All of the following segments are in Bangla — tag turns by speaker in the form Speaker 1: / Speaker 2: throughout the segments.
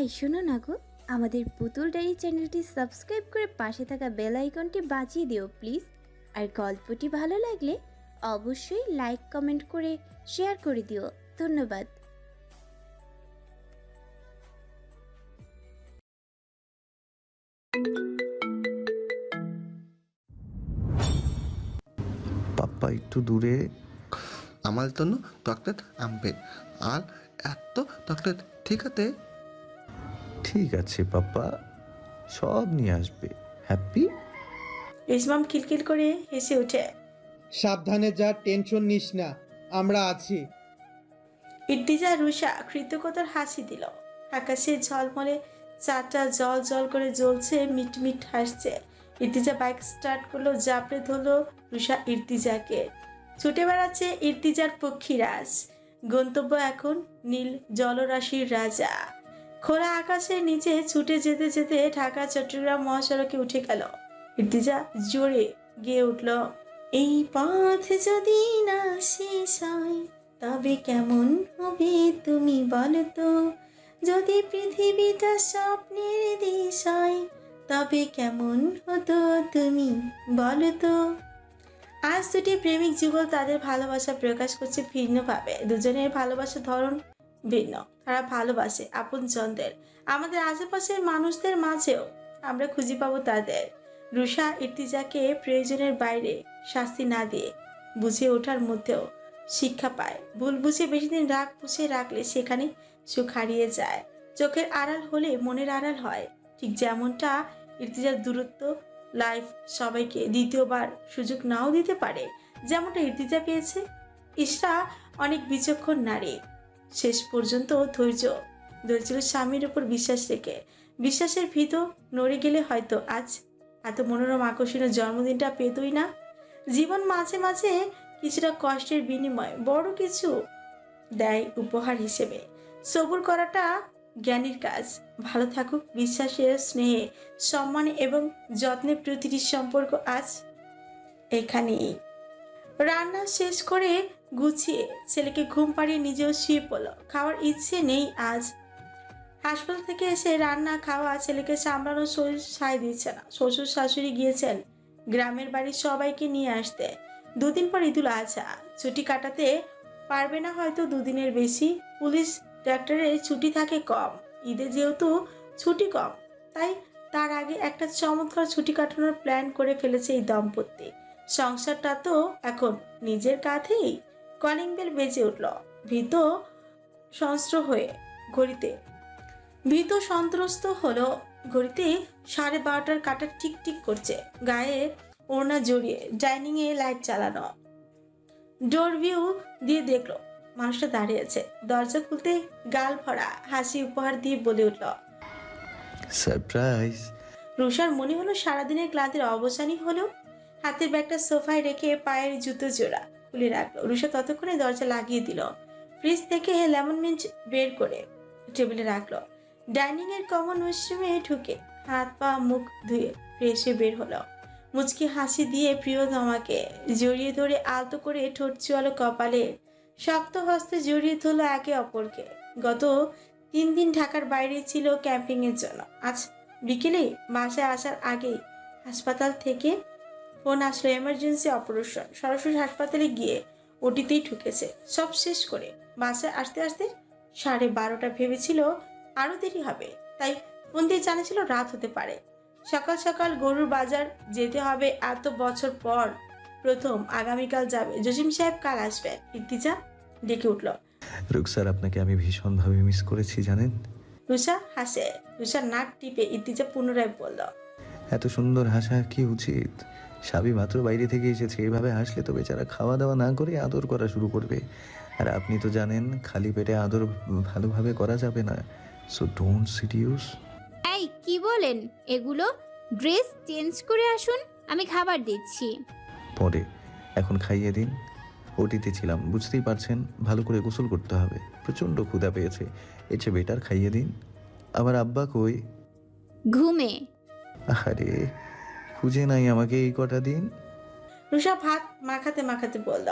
Speaker 1: এই শোনো না গো, আমাদের পুতুল ডায়েরি চ্যানেলটি সাবস্ক্রাইব করে পাশে থাকা বেল আইকনটি বাজিয়ে দিও প্লিজ। আর গল্পটি ভালো লাগলে অবশ্যই লাইক, কমেন্ট করে শেয়ার করে দিও। ধন্যবাদ।
Speaker 2: পাপ্পা, একটু দূরে।
Speaker 3: আমার জন্য চকলেট আনবেন আর এত চকলেট ঠিক আছে?
Speaker 2: ঠিক আছে পাপ্পা সব নিয়ে আসবে। হ্যাপি
Speaker 4: ইসমাম খিলখিল করে হেসে ওঠে
Speaker 5: সাবধানে যা টেনশন নিস না আমরা আছি।
Speaker 4: ইর্তিজা রুষা কৃতজ্ঞতার হাসি দিল। আকাশে ঝলমলে চারটা জল জল করে জ্বলছে মিটমিট হাসছে। ইর্তিজা বাইক স্টার্ট করল জাপড়ে ধরলো রুষা ইর্তিজাকে। ছুটে বেড়াচ্ছে ইর্তিজার পক্ষীরাজ। গন্তব্য এখন নীল জলরাশির রাজা। খোলা আকাশের নিচে ছুটে যেতে যেতে ঢাকা, চট্টগ্রাম মহাসড়কে উঠে গেল। ইর্তিজা জোরে গিয়ে উঠল, এই পথ যদি না শেষ হয়, তবে কেমন হবে তুমি বলো তো? যদি পৃথিবীটা স্বপ্নের দেশ হয়, তবে কেমন হতো তুমি বলো তো? আজ দুটি প্রেমিক যুগল তাদের ভালোবাসা প্রকাশ করছে ভিন্নভাবে। দুজনের ভালোবাসার ধরন ভিন্ন। তারা ভালোবাসে আপন জনদের আমাদের আশেপাশের মানুষদের মাঝেও আমরা খুঁজে পাবো তাদের। রুষা ইর্তিজাকে প্রয়োজনের বাইরে শাস্তি না দিয়ে বুঝে ওঠার মধ্যেও শিক্ষা পায়। ভুল বুঝে বেশি দিন রাগ পুষে রাখলে সেখানে সুখ হারিয়ে যায়। চোখের আড়াল হলে মনের আড়াল হয়। ঠিক যেমনটা ইর্তিজার দূরত্ব লাইফ সবাইকে দ্বিতীয়বার সুযোগ নাও দিতে পারে, যেমনটা ইর্তিজা পেয়েছে। ইশরা অনেক বিচক্ষণ নারী। শেষ পর্যন্ত ধৈর্য ধরেছিল স্বামীর উপর বিশ্বাস রেখে। বিশ্বাসের ভিত নড়ে গেলে হয়তো আজ এত মনোরম আকর্ষণীয় জন্মদিনটা পেতই না? জীবন মাঝে মাঝে কিছুটা কষ্টের বিনিময়, বড় কিছু দেয় উপহার হিসেবে। সবুর করাটা জ্ঞানীর কাজ। ভালো থাকুক বিশ্বাসের স্নেহে, সম্মানে এবং যত্নে প্রতিটি সম্পর্ক আজ এখানেই। রান্না শেষ করে গুছিয়ে ছেলেকে ঘুম পাড়িয়ে নিজেও শুয়ে পড়ল। খাওয়ার ইচ্ছে নেই আজ। হাসপাতাল থেকে এসে রান্না, খাওয়া, ছেলেকে সামলানো শরীর সায় দিচ্ছে না। শ্বশুর, শাশুড়ি গিয়েছেন। গ্রামের বাড়ির সবাইকে নিয়ে আসতে। দুদিন পর ঈদুল আজহা। ছুটি কাটাতে পারবে না হয়তো দুদিনের বেশি। পুলিশ, ডাক্তারের ছুটি থাকে কম। ঈদে যেহেতু ছুটি কম, তাই তার আগে একটা চমৎকার ছুটি কাটানোর প্ল্যান করে ফেলেছে এই দম্পতি। সংসারটা তো এখন নিজের কাঁধেই। কলিং বেল বেজে উঠল। ভীত সন্ত্র হয়ে ঘড়িতে। ভীত সন্ত্রস্ত হলো ঘড়িতে সাড়ে বারোটার কাটা টিক টিক করছে। গায়ে ওড়না জড়িয়ে ডাইনিং এ লাইট চালানো ডোর ভিউ দিয়ে দেখল মানুষটা দাঁড়িয়ে আছে। দরজা খুলতে গাল ভরা হাসি উপহার দিয়ে বলে উঠল
Speaker 2: সারপ্রাইজ।
Speaker 4: রুষার মনে হলো সারাদিনের ক্লান্তির অবসানই হলো। হাতের ব্যাগটা সোফায় রেখে পায়ের জুতো জোড়া। খুলে রাখল। রুষা ততক্ষণে দরজা লাগিয়ে দিল। ফ্রিজ থেকে লেমন মিন্ট বের করে টেবিলে রাখল। ডাইনিং এর কমন ওয়াশরুমে ঢুকে হাত পা মুখ ধুয়ে ফ্রেশে বের হলো। মুচকি হাসি দিয়ে প্রিয় ধমাকে জড়িয়ে ধরে আলতো করে ঠোঁট চুয়ালো কপালে শক্ত হস্তে জড়িয়ে ধরলো একে অপরকে। গত তিন দিন ঢাকার বাইরে ছিল ক্যাম্পিংয়ের জন্য। আজ বিকেলে বাসায় আসার আগেই হাসপাতাল থেকে ফোন আসলো এমার্জেন্সি অপারেশন সরাসরি হাসপাতালে গিয়ে ওটিতেই ঢুকেছে। সব শেষ করে বাসায় আসতে আসতে সাড়ে বারোটা ভেবেছিল আরও দেরি হবে তাই ফোন দিয়ে জানিয়েছিল রাত হতে পারে। সকাল সকাল গরুর বাজার যেতে হবে এত বছর পর। প্রথম আগামীকাল যাবে। জসিম সাহেব কাল আসবে ইর্তিজা ডেকে উঠল।
Speaker 2: রুকসার আপনাকে আমি ভীষণভাবে মিস করেছি জানেন?
Speaker 4: রুষা হাসে রুষার নাক টিপে ইর্তিজা পুনরায় বলল।
Speaker 2: এত সুন্দর হাসা কি উচিত? স্বামী মাত্র বাইরে থেকে এসেছে এভাবে হাসলে তো বেচারা খাওয়া দাওয়া না করে আদর করা শুরু করবে। আর আপনি তো জানেন খালি পেটে আদর ভালোভাবে করা যাবে না। সো ডোন্ট সিডিউস
Speaker 1: এই কি বলেন? এগুলো? ড্রেস চেঞ্জ করে আসুন আমি খাবার দিচ্ছি।
Speaker 2: পরে এখন খাইয়ে দিন। ওটিতে ছিলাম বুঝতেই পারছেন ভালো করে গোসল করতে হবে। প্রচণ্ড ক্ষুধা পেয়েছে এসে বেটার খাইয়ে দিন। আমার আব্বা কই?
Speaker 1: ঘুমে।
Speaker 2: আরে খুঁজে নাই আমাকে এই কটা দিন।
Speaker 4: রুষা ভাত মাখাতে মাখাতে বলল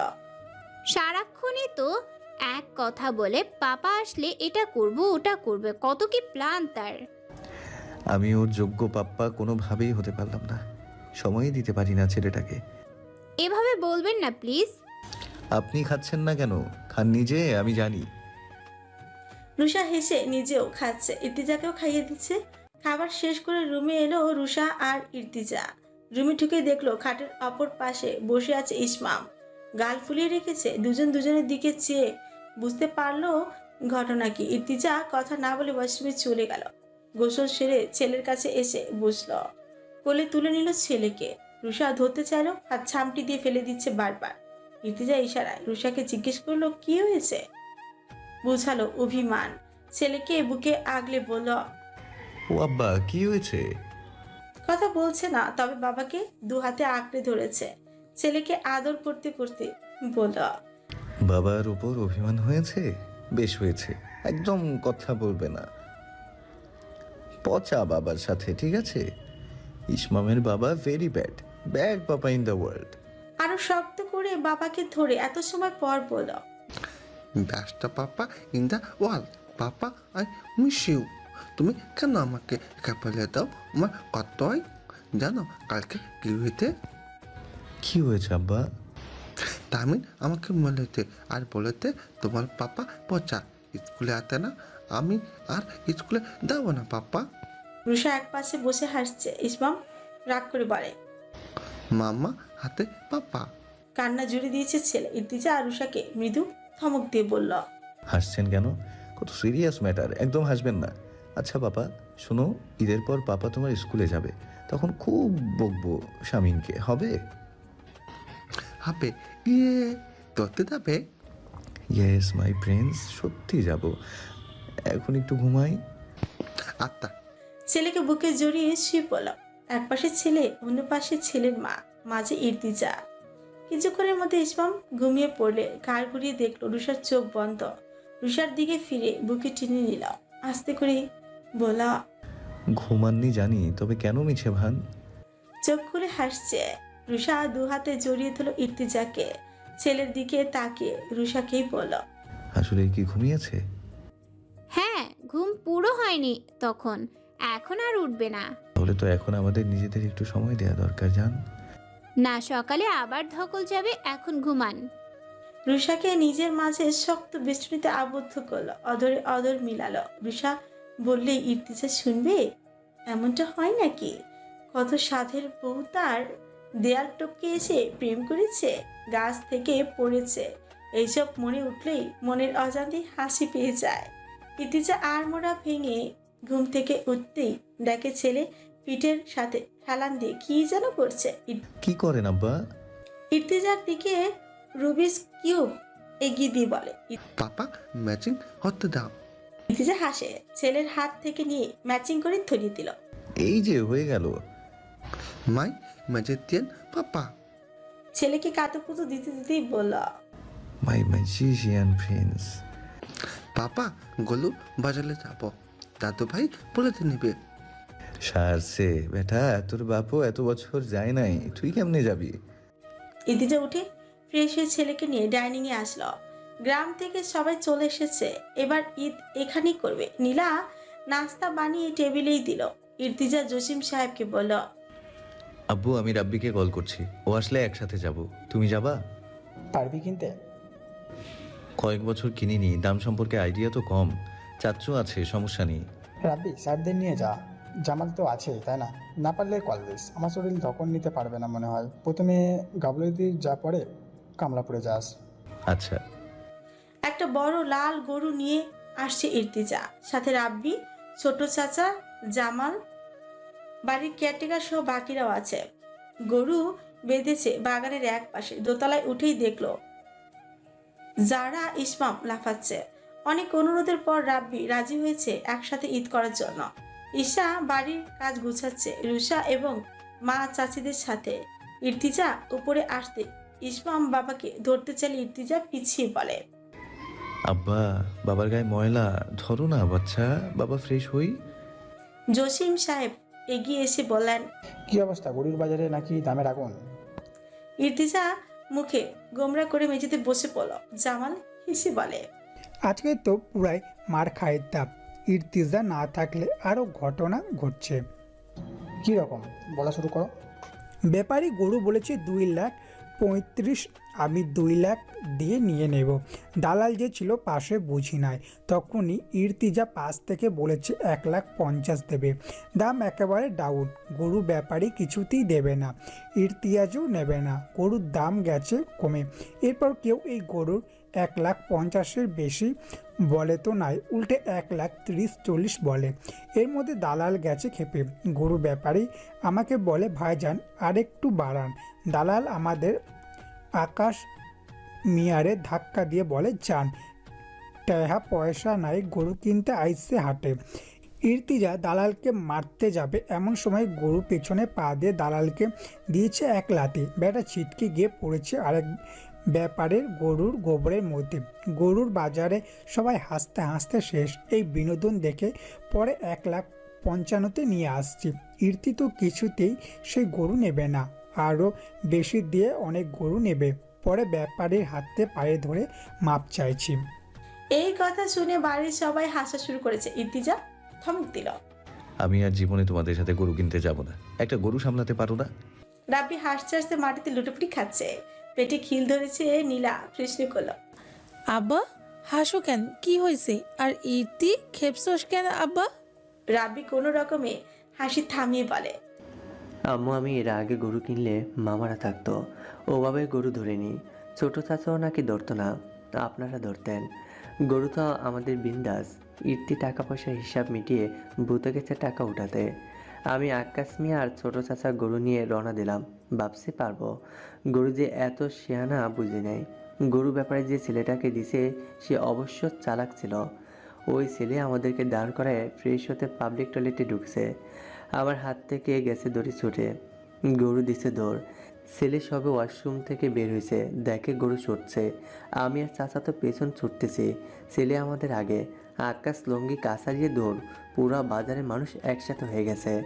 Speaker 1: সারাক্ষণই তো
Speaker 6: এক কথা বলে পাপা আসলে এটা করব ওটা করবে কত কি প্ল্যান তার?
Speaker 2: আমি ওর যোগ্য পাপ্পা কোনোভাবেই হতে পারলাম না। সময়ই দিতে পারি না ছেলেটাকে।
Speaker 6: এভাবে বলবেন না প্লিজ।
Speaker 2: আপনি খাচ্ছেন না কেন? খান নিজে আমি জানি।
Speaker 4: রুষা হেসে নিজেও খাচ্ছে। ইর্তিজাকেও খাইয়ে দিচ্ছে। খাবার শেষ করে রুমে এলো রুষা আর ইর্তিজা। রুমে ঢুকে দেখল খাটের অপর পাশে বসে আছে ইসমাম। গাল ফুলিয়ে রেখেছে দুজন দুজনের দিকে চেয়ে। বুঝতে পারল ঘটনা কি। ইর্তিজা কথা না বলে ওয়াশরুমে চলে গেল। গোসল সেরে ছেলের কাছে এসে বসল। কোলে তুলে নিল ছেলেকে। রুষা ধরতে চাইলো, হাত ছামটি দিয়ে ফেলে দিচ্ছে বারবার। ইর্তিজা ইশারায় রুষাকে জিজ্ঞেস করল, কি হয়েছে? বুঝালো, অভিমান। ছেলেকে বুকে আগলে বলল
Speaker 2: ও আব্বা কি হয়েছে?
Speaker 4: কথা বলছে না তবে বাবাকে দু হাতে আঁকড়ে ধরেছে। ছেলেকে আদর করতে করতে বলল
Speaker 2: বাবার উপর অভিমান হয়েছে? বেশ হয়েছে একদম কথা বলবে না। পচা বাবার সাথে ঠিক আছে? ইসমামের বাবা very bad bad papa in the world
Speaker 4: আরও শক্ত করে বাবাকে ধরে এত সময় পর বলল
Speaker 3: ব্যস্ত papa in the wall papa I miss you তুমি কেন আমাকে একা বলে দাও? আমার কত হয় জানো কালকে কি হইতে
Speaker 2: কি হয়েছে আব্বা?
Speaker 3: তামিন আমাকে বলেতে আর বলেতে তোমার পাপা পচা স্কুলে আতে না আমি আর স্কুলে যাব না পাপা।
Speaker 4: রুষা এক পাশে বসে হাসছে ইসমাম রাগ করে বলে
Speaker 3: মামা হাতে পাপা।
Speaker 4: কান্না জুড়ে দিয়েছে ছেলে ইর্তিজা আর রুষাকে মৃদু থমক দিয়ে বলল
Speaker 2: হাসছেন কেন? কত সিরিয়াস ম্যাটার একদম হাসবেন না। আচ্ছা পাপা শোনো ঈদের পর পাপা তোমার স্কুলে যাবে। তখন খুব বকবো স্বামীনকে হবে?
Speaker 3: হাবে ইয়ে তোতে যাবে?
Speaker 2: ইয়েস মাই প্রিন্স সত্যি যাব। এখন একটু ঘুমাই।
Speaker 3: আত্মা।
Speaker 4: ছেলেকে বুকে জড়িয়ে শুয়ে পড়ল। এক পাশে ছেলে অন্য পাশে ছেলের মা। মাঝে ইর্তিজা কিছুক্ষণের মধ্যে ইসমাম ঘুমিয়ে পড়লে ঘাড় ঘুরিয়ে দেখল রুষার চোখ বন্ধ। রুষার দিকে ফিরে বুকে টেনে নিল। আস্তে করে বলা
Speaker 2: ঘুমাননি জানি তবে কেন মিছে ভান?
Speaker 4: চোখ খুলে হাসছে। রুষা দু হাতে জড়িয়ে ধরল ইর্তিজাকে। ছেলের দিকে তাকিয়ে রুষাকেই বলল
Speaker 2: আসলে কি ঘুমিয়েছে?
Speaker 6: হ্যাঁ ঘুম পুরো হয়নি তখন। এখন আর উঠবে না।
Speaker 2: তাহলে তো এখন আমাদের নিজেদের একটু সময় দেওয়া দরকার জান।
Speaker 6: না সকালে আবার ধকল যাবে এখন ঘুমান।
Speaker 4: রুষাকে নিজের মাঝে শক্ত বেষ্টনীতে আবদ্ধ করল। অদরে অদর মিলালো। রুষা বললে ইর্তিজা শুনবে? এমনটা হয় নাকি? কত সাধের বউ তার দেয়াল টপকে এসে প্রেম করেছে গাছ থেকে পড়েছে। এইসব মনে উঠলেই মনের অজান্তে হাসি পেয়ে যায়। ইর্তিজা আর মোড়া ভেঙে ঘুম থেকে উঠতেই দেখে ছেলে পিঠের সাথে হেলান দিয়ে কি যেন করছে?
Speaker 2: কি করেন আব্বা?
Speaker 4: ইর্তিজার দিকে রুবিস কিউব এগিয়ে দিয়ে বলে
Speaker 3: পাপা ম্যাচিং হতে দাও
Speaker 4: ইর্তিজা হাসে ছেলের হাত থেকে নিয়ে ম্যাচিং করে ধরিয়ে দিল।
Speaker 2: এই যে হয়ে গেল।
Speaker 3: মাই ম্যাজিটিয়ান পাপা।
Speaker 4: ছেলেকে কাতুকুতু দিতে দিতেই বলল
Speaker 2: মাই ম্যাজিশিয়ান প্রিন্স
Speaker 3: পাপা গলু বাজারে যাব। দাদু ভাই বলে নেবে।
Speaker 2: সারছে বেটা তোর বাপও এত বছর যায় নাই তুই কেমনে যাবি?
Speaker 4: ইর্তিজা উঠে ফ্রেশ হয়ে ছেলেকে নিয়ে ডাইনিং এ আসলো। গ্রাম থেকে সবাই চলে এসেছে। এবার ঈদ এখানেই করবে। নীলা নাস্তা বানিয়ে টেবিলেই দিল। ইর্তিজা জসিম সাহেবকে বলল
Speaker 2: আব্বু আমি রাব্বিকে কল করছি। ও আসলে একসাথে যাব। তুমি যাবা?
Speaker 7: পারবি কিনতে?
Speaker 2: কয়েক বছর কিনিনি। দাম সম্পর্কে আইডিয়া তো কম। চাচ্চু আছে সমস্যা নেই।
Speaker 7: রাব্বি স্যারদের নিয়ে যা। জামাল তো আছে তাই না? না পারলে কল দিস। আমার শরীর তখন নিতে পারবে না মনে হয়। প্রথমে গাবলদির যা পড়ে কামলাপুরে যাস।
Speaker 2: আচ্ছা।
Speaker 4: একটা বড় লাল গরু নিয়ে আসছে ইর্তিজা। সাথে রাব্বি, ছোট চাচা, জামাল, বাড়ির কেয়ারটেকার সহ বাকিরাও আছে। গরু বেঁধেছে বাগানের এক পাশে, দোতলায় উঠেই দেখল, যারা ইসমাম লাফাচ্ছে। অনেক অনুরোধের পর রাব্বি রাজি হয়েছে একসাথে ঈদ করার জন্য। ঈশা বাড়ির কাজ গুছাচ্ছে রুষা এবং মা চাচিদের সাথে। ইর্তিজা উপরে আসতে ইসমাম বাবাকে ধরতে চাইলে ইর্তিজা পিছিয়ে বলে
Speaker 2: আব্বা বাবার গায়ে ময়লা ধরো না বাচ্চা বাবা ফ্রেশ হই।
Speaker 4: জসিম সাহেব এগিয়ে এসে বলেন
Speaker 7: কি অবস্থা গরুর বাজারে নাকি দামের আগুন?
Speaker 4: ইর্তিজা মুখে গোমরা করে মেঝেতে বসে পড়ল। জামাল হেসে বলে
Speaker 8: আজকে তো পুরাই মার খায়ের তাপ। ইর্তিজা না থাকলে আরও ঘটনা ঘটছে।
Speaker 7: কী রকম? বলা শুরু করো।
Speaker 8: ব্যাপারী গরু বলেছে দুই লাখ পঁয়ত্রিশ আমি দুই লাখ দিয়ে নিয়ে নেব। দালাল যে ছিল পাশে বুঝি নাই। তখনই ইর্তিজা পাশ থেকে বলেছে, এক লাখ পঞ্চাশ দেবে। দাম একেবারে ডাউন গরু ব্যাপারী কিছুতেই দেবে না। ইর্তিয়াজও নেবে না, গরুর দাম গেছে কমে। এরপর কেউ এই গরুর এক লাখ পঞ্চাশের বেশি বলে তো নাই, উল্টে এক লাখ তিরিশ চল্লিশ বলে। এর মধ্যে দালাল গেছে খেপে। গরু ব্যাপারী আমাকে বলে, ভাইজান, আরেকটু বাড়ান। দালাল আমাদের আকাশ মিয়ারে ধাক্কা দিয়ে বলে যান টাহা পয়সা নাই, গরু কিনতে আইসে হাটে। ইর্তিজা দালালকে মারতে যাবে। এমন সময় গরু পেছনে পা দিয়ে দালালকে দিয়েছে এক লাথি বেটা ছিটকে গিয়ে পড়েছে আরেক ব্যাপারের গরুর গোবরের মধ্যে। গরুর বাজারে সবাই হাসতে হাসতে শেষ। এই বিনোদন দেখে পরে এক লাখ পঞ্চান্নতে নিয়ে আসছি। ইর্তি তো কিছুতেই সেই গরু নেবে না। আরও বেশি দিয়ে অনেক গরু নেবে। পরে ব্যাপারীর হাতে পায়ে ধরে মাপ চাইছি।
Speaker 4: এই কথা শুনে বাড়ির সবাই হাসা শুরু করেছে। ইর্তিজা থমক দিল।
Speaker 2: আমি আর জীবনে তোমাদের সাথে গরু কিনতে যাব না। একটা গরু সামলাতে পারো না?
Speaker 4: রাব্বি হাসতে হাসতে মাটিতে লুটোপুটি খাচ্ছে। পেটে খিল ধরেছে নীলা প্রশ্ন করল
Speaker 9: আব্বা হাসো কেন? কি হয়েছে? আর ইতি খেপসোস কেন আব্বা?
Speaker 4: রাব্বি কোনো রকমে হাসি থামিয়ে বলে
Speaker 10: আম্মু, আমি এর আগে গরু কিনলে মামারা থাকতো। ওভাবে গরু ধরেনি। ছোটো চাচাও নাকি ধরতো না। আপনারা ধরতেন। গরু তো আমাদের বিন্দাস। ইর্তি টাকা পয়সার হিসাব মিটিয়ে বুতে গেছে টাকা উঠাতে। আমি আকাশ মিয়া আর ছোটো চাচা গরু নিয়ে রওনা দিলাম। ভাবছি পারব। গরু যে এত শেয়ানা বুঝি নাই। গরু ব্যাপারে যে ছেলেটাকে দিছে, সে অবশ্য চালাক ছিল। ওই ছেলে আমাদেরকে দাঁড় করায় ফ্রেশ হতে পাবলিক টয়লেটে ঢুকছে। আমার হাত থেকে গেছে দড়ি ছুটে। গরু দিছে দৌড়। ছেলে সবে ওয়াশরুম থেকে বের হয়েছে, দেখে গরু ছুটছে। আমি আর চাচা তো পেছন ছুটতেছি, ছেলে আমাদের আগে। আকাশ, লঙ্গি কাছারিয়ে দৌড়, পুরা বাজারে মানুষ একসাথে হয়ে গেছে।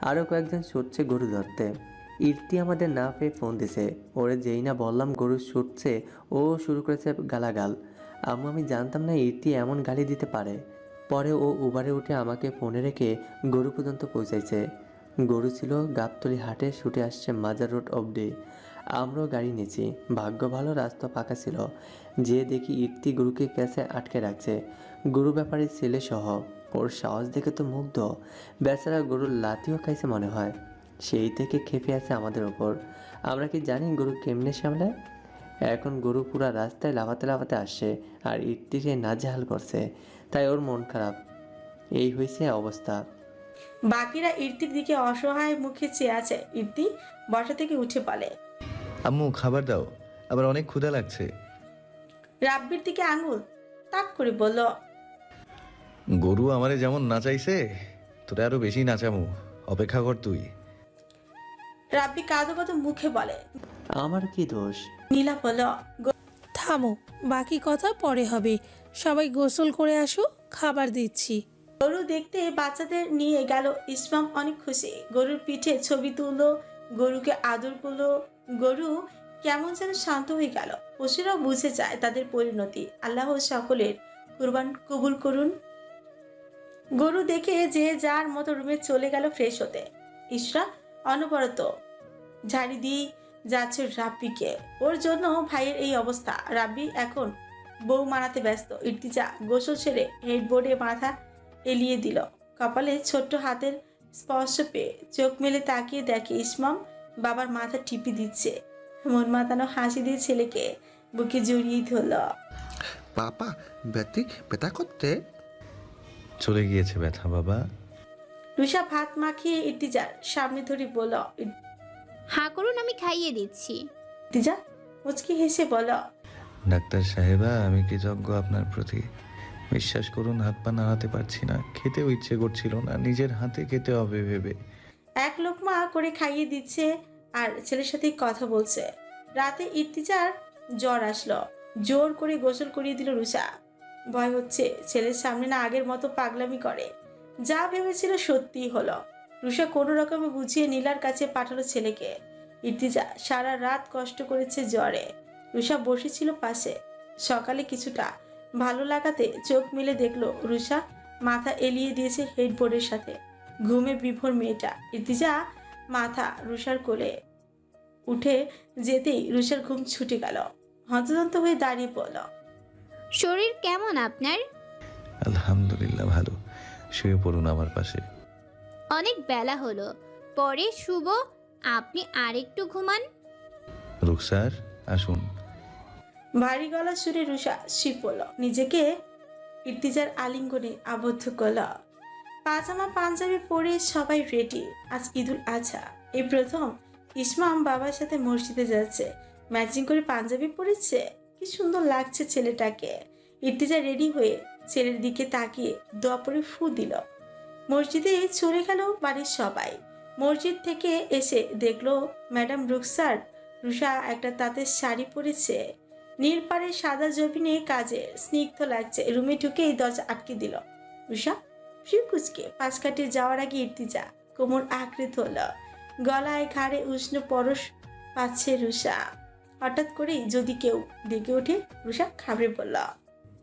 Speaker 10: আরও কয়েকজন ছুটছে গরু ধরতে। ইর্তি আমাদের না পেয়ে ফোন দিছে, ওরে যেই না বললাম গরু ছুটছে, ও শুরু করেছে গালাগাল। আম্মু, আমি জানতাম না ইর্তি এমন গালি দিতে পারে। পরে ও উবারে উঠে আমাকে ফোনে রেখে গরু পর্যন্ত পৌঁছাইছে। গরু ছিল গাবতলি হাটে ছুটে আসছে মাজার রোড অবধি। আমরাও গাড়ি নিয়েছি। ভাগ্য ভালো, রাস্তা ফাঁকা ছিল। যে দেখি ইর্তি গরুকে প্যাসে আটকে রাখছে। গরু ব্যাপারীর ছেলে সহ। ওর সাহস দেখে তো মুগ্ধ। বেচারা গরুর লাথিও খাইছে মনে হয়। সেই থেকে খেপে আছে আমাদের ওপর। আমরা কি জানি গরু কেমনে সামলায়? এখন গরু পুরা রাস্তায় লাফাতে লাফাতে আসছে আর ইর্তিকে নাজেহাল করছে। তাই ওর মন খারাপ। এই হয়েছে অবস্থা।
Speaker 4: বাকিরা ইর্তির দিকে অসহায় মুখে চেয়ে আছে। ইর্তি বসা থেকে উঠে বলে
Speaker 2: আম্মু খাবার দাও। আবার অনেক ক্ষুধা লাগছে।
Speaker 4: রাব্বির দিকে আঙুল তাক করে বলল
Speaker 2: গরু আমারে যেমন নাচাইছে তোরা আরও বেশি নাচামু। অপেক্ষা কর তুই।
Speaker 4: রাব্বি কাঁদো কাঁদো মুখে বলে
Speaker 10: আমার কি দোষ?
Speaker 4: নীলা বলল
Speaker 9: থামো, বাকি কথা পরে হবে। সবাই গোসল করে আসো, খাবার দিচ্ছি।
Speaker 4: গরু দেখতে বাচ্চাদের নিয়ে গেল। ইসমাম অনেক খুশি। গরুর পিঠে ছবি তুললো, গরুকে আদর করল। গরু কেমন যেন শান্ত হয়ে গেল। পশুরাও বুঝে যায় তাদের পরিণতি। আল্লাহ সকলের কুরবান কবুল করুন। গরু দেখে যে যার মতো রুমে চলে গেল ফ্রেশ হতে। ইসরা অনবরত ঝাড়ি দিয়ে যাচ্ছে রাব্বিকে। ওর জন্য ভাইয়ের এই অবস্থা। রাব্বি এখন বউ মারাতে ব্যস্ত। ইর্তিজা গোসল সেরে হেডবোর্ডে মাথা এলিয়ে দিল। কপালে ছোট্ট হাতের স্পর্শ পেয়ে চোখ মেলে তাকিয়ে দেখে ইসমাম বাবার মাথা টিপি দিচ্ছে। মন মাতানো হাসি দিয়ে ছেলেকে বুকে জড়িয়ে ধরল।
Speaker 3: পাপা ব্যথি ব্যথা করতে?
Speaker 2: চলে গিয়েছে ব্যথা বাবা।
Speaker 4: রুষা ভাত মাখিয়ে ইর্তিজার সামনে ধরে বলল
Speaker 6: হাঁ করুন আমি খাইয়ে দিচ্ছি।
Speaker 4: ইর্তিজা মুচকি হেসে বলল
Speaker 2: ডাক্তার সাহেবা আমি কৃতজ্ঞ আপনার প্রতি। বিশ্বাস করুন হাত পা নাড়াতে পারছি না। খেতেও ইচ্ছে করছিল না নিজের হাতে খেতে হবে ভেবে।
Speaker 4: এক লোকমা করে খাইয়ে দিচ্ছে আর ছেলের সাথে কথা বলছে। রাতে ইর্তিজার জ্বর আসলো। জোর করে গোসল করিয়ে দিল রুষা ভয় হচ্ছে ছেলের সামনে না আগের মতো পাগলামি করে। যা ভেবেছিল সত্যিই হলো। রুষা কোনো রকমে বুঝিয়ে নীলার কাছে পাঠালো ছেলেকে। ইর্তিজা সারা রাত কষ্ট করেছে জ্বরে। রুষা বসেছিল পাশে। সকালে কিছুটা ভালো লাগাতে চোখ মেলে দেখল রুষা মাথা এলিয়ে দিয়েছে হেডবোর্ডের সাথে। ঘুমে বিভোর মেয়েটা। ইর্তিজা মাথা রুষার কোলে উঠে যেতেই রুষার ঘুম ছুটে গেল। হন্তদন্ত হয়ে দাঁড়িয়ে পড়ল।
Speaker 6: শরীর কেমন আপনার?
Speaker 2: আলহামদুলিল্লাহ ভালো। শুয়ে পড়ুন আমার পাশে।
Speaker 6: অনেক বেলা হলো। পরে শুভ আপনি আরেকটু ঘুমান।
Speaker 2: রুকসার আসুন।
Speaker 4: ভারী গলা সুরে রুষা শিব পড়ল নিজেকে ইর্তিজার আলিঙ্গনে আবদ্ধ করল। পাজামা পাঞ্জাবি পরে সবাই রেডি আজ ঈদুল আছা এই প্রথম ইসমাম বাবার সাথে মসজিদে যাচ্ছে। ম্যাচিং করে পাঞ্জাবি পরেছে। কি সুন্দর লাগছে ছেলেটাকে। ইর্তিজা রেডি হয়ে ছেলের দিকে তাকিয়ে দোয়া পরে ফু দিল। মসজিদে চলে গেল বাড়ির সবাই। মসজিদ থেকে এসে দেখল ম্যাডাম রুকসার রুষা একটা তাঁতের শাড়ি পরেছে। নীলপাড়ের সাদা জবিনে কাজে স্নিগ্ধ লাগছে। রুমে ঢুকেই দরজা আটকে দিল। রুষা ফ্রিকুচকে পাশ কাটিয়ে যাওয়ার আগে ইর্তিজা কোমর আঁকড়ে ধরল। গলায় ঘাড়ে উষ্ণ পরশ পাচ্ছে রুষা হঠাৎ করেই যদি কেউ ডেকে ওঠে রুষা খাবড়ে পড়ল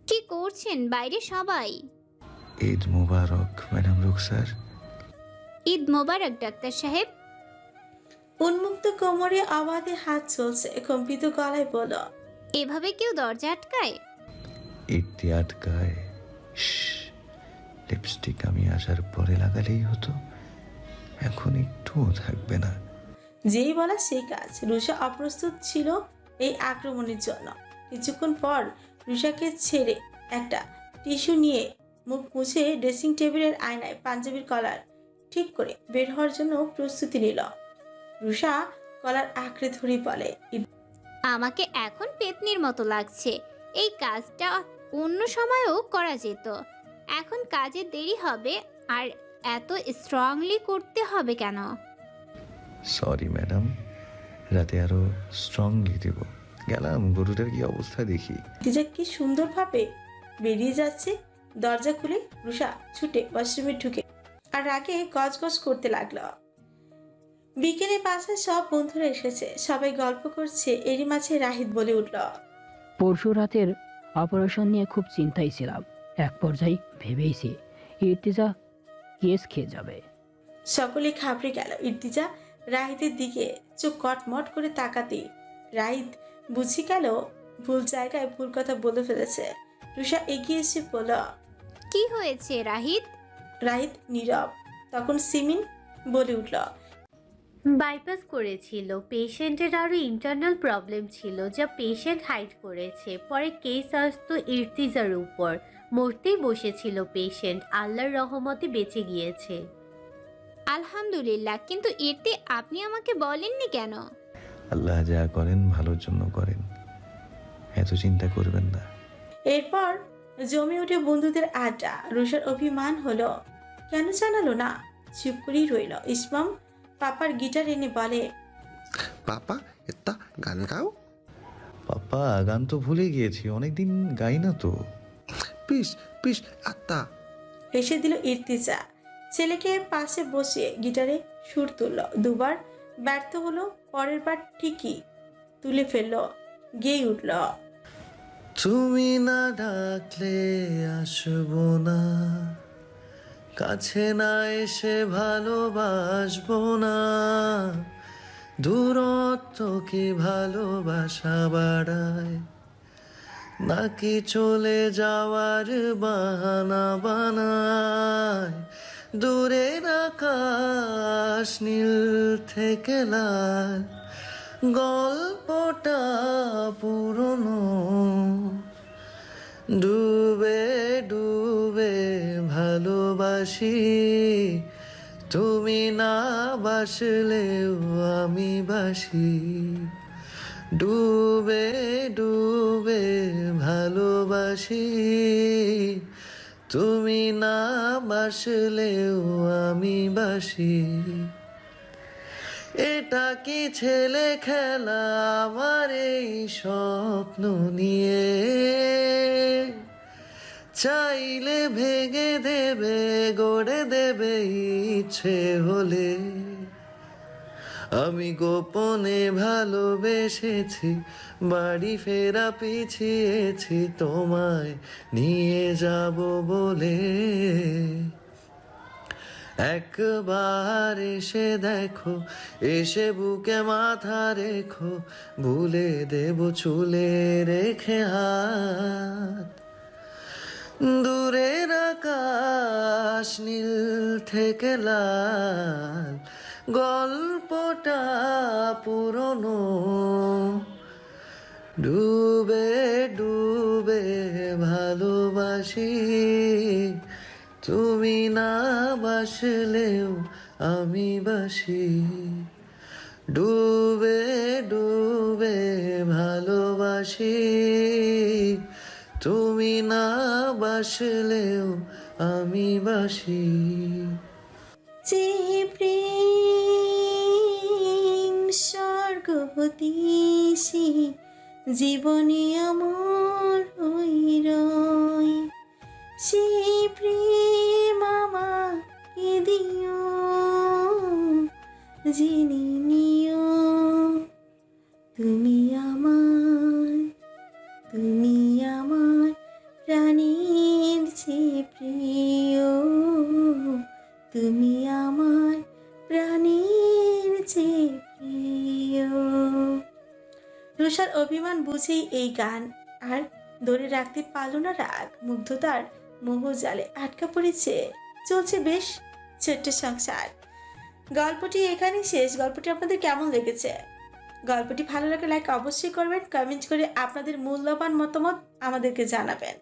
Speaker 6: কি করছেন বাইরে সবাই?
Speaker 2: ঈদ মুবারক ম্যাডাম রুকসার
Speaker 6: ঈদ মোবারক ডাক্তার সাহেব।
Speaker 4: উন্মুক্ত কোমরে আবাদে হাত চলছে কম্পিত গলায় বলল
Speaker 6: এভাবে কেউ দরজা আটকায়?
Speaker 2: ঈদটি আটকায়। লিপস্টিক আমি আসার পরে লাগালেই হতো এখন একটুও থাকবে না।
Speaker 4: যেই বলা সেই কাজ রুষা অপ্রস্তুত ছিল এই আক্রমণের জন্য। কিছুক্ষণ পর রুষাকে ছেড়ে একটা টিস্যু নিয়ে মুখ মুছে ড্রেসিং টেবিলের আয়নায় পাঞ্জাবির কলার ঠিক করে বের হওয়ার জন্য প্রস্তুতি নিল। রুষা কলার আঁকড়ে ধরে বলে
Speaker 6: আমাকে এখন পেতনির মতো লাগছে। এই কাজটা অন্য সময়েও করা যেত। এখন কাজে দেরি হবে আর এত স্ট্রংলি করতে হবে কেন?
Speaker 2: সরি ম্যাডাম রাতে আরও স্ট্রংলি দেব। গেলাম গরুটার কি অবস্থা দেখি।
Speaker 4: তিজা কি সুন্দরভাবে বেরিয়ে যাচ্ছে? দরজা খুলে রুষা ছুটে ওয়াশরুমে ঢুকে আর আগে গজগজ করতে লাগল। বিকেলে বাসায় সব বন্ধুরা এসেছে। সবাই গল্প করছে এরই মাঝে রাহিত বলে উঠল
Speaker 11: পরশু রাতের অপারেশন নিয়ে খুব চিন্তায় ছিলাম। এক পর্যায়ে ভেবেইছি ইর্তিজা কেস খেয়ে যাবে।
Speaker 4: সকলে খাবড়ে গেল। ইর্তিজা রাহিতের দিকে চোখ কটমট করে তাকাতে। রাহিত বুঝি গেল ভুল জায়গায় ভুল কথা বলে ফেলেছে। রুষা এগিয়ে এসে বলল
Speaker 6: কি হয়েছে রাহিত?
Speaker 4: রাহিত নীরব তখন সিমিন বলে উঠল
Speaker 12: বাইপাস করেছিল। পেশেন্টের আরও ইন্টারনাল প্রবলেম ছিল যা পেশেন্ট হাইড করেছে। পরে কেস আসতো ইর্তিজার উপর। মরতেই বসেছিল পেশেন্ট আল্লাহর রহমতে বেঁচে গিয়েছে।
Speaker 6: আলহামদুলিল্লাহ কিন্তু এতে আপনি আমাকে বলেননি কেন?
Speaker 2: আল্লাহ যা করেন ভালোর জন্য করেন। এত চিন্তা করবেন না।
Speaker 4: এরপর জমে উঠে বন্ধুদের আড্ডা। রুষার অভিমান হলো কেন জানালো না? চুপ করেই রইল। ইসমাম পাপার গিটার এনে বলে
Speaker 3: পাপা একটা গান গাও?
Speaker 2: পাপা গান তো ভুলে গিয়েছি অনেকদিন গাই না তো।
Speaker 3: পিস পিস আত্মা।
Speaker 4: হেসে দিল ইর্তিজা। ছেলেকে পাশে বসিয়ে গিটারে সুর তুলল। দুবার ব্যর্থ হলো পরের বার ঠিকই তুলে ফেলল গেয়ে উঠল।
Speaker 2: তুমি না ডাকলে আসব না। কাছে না এসে ভালোবাসবো না। দূরত্ব কি ভালোবাসা বাড়ায়? নাকি চলে যাওয়ার বাহানা বানায়? দূরের আকাশ নীল থেকে লাল। গল্পটা পুরনো। ডুবে ডুবে ভালোবাসি। তুমি না বাসলেও আমি বাসি। ডুবে ডুবে ভালোবাসি। তুমি না বাসলেও আমি বাসি। এটা কি ছেলে খেলা আমার এই স্বপ্ন নিয়ে? চাইলে ভেঙে দেবে, গড়ে দেবে ইচ্ছে হলে।
Speaker 13: আমি গোপনে ভালোবেসেছি, বাড়ি ফেরা পিছিয়েছি, তোমায় নিয়ে যাব বলে। একবার এসে দেখো, এসে বুকে মাথা রেখো, ভুলে দেব চুলে রেখে হাত। দূরের আকাশ নীল থেকে লাল, গল্পটা পুরনো। ডুবে ডুবে ভালোবাসি তুমি না বাসলেও আমি বাসি। ডুবে ডুবে ভালোবাসি। তুমি না বাসলেও আমি বাসি।
Speaker 4: যে প্রেম আমার ওই রয় সেই প্রেম জেনে নিও। তুমি আমার তুমি আমার প্রাণীর চেয়ে প্রিয়। তুমি আমার প্রাণীর চেয়ে প্রিয়। রুষার অভিমান বুঝেই এই গান আর ধরে রাখতে পারল না রাগ, মুগ্ধতার মোহ জালে আটকা পড়েছে। চলছে বেশ ছোট্ট সংসার। গল্পটি এখানেই শেষ। গল্পটি আপনাদের কেমন লেগেছে? গল্পটি ভালো লাগলে লাইক অবশ্যই করবেন কমেন্ট করে আপনাদের মূল্যবান মতামত আমাদেরকে জানাবেন।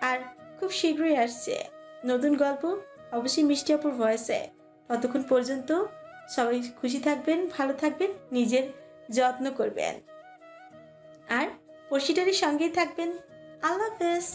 Speaker 4: আর খুব শীঘ্রই আসছে নতুন গল্প, অবশ্যই মিষ্টি আপুর ভয়েসে ততক্ষণ পর্যন্ত সবাই খুশি থাকবেন, ভালো থাকবেন, নিজের যত্ন করবেন। আর পড়শিটারির সঙ্গেই থাকবেন। আল্লাহ হাফেজ।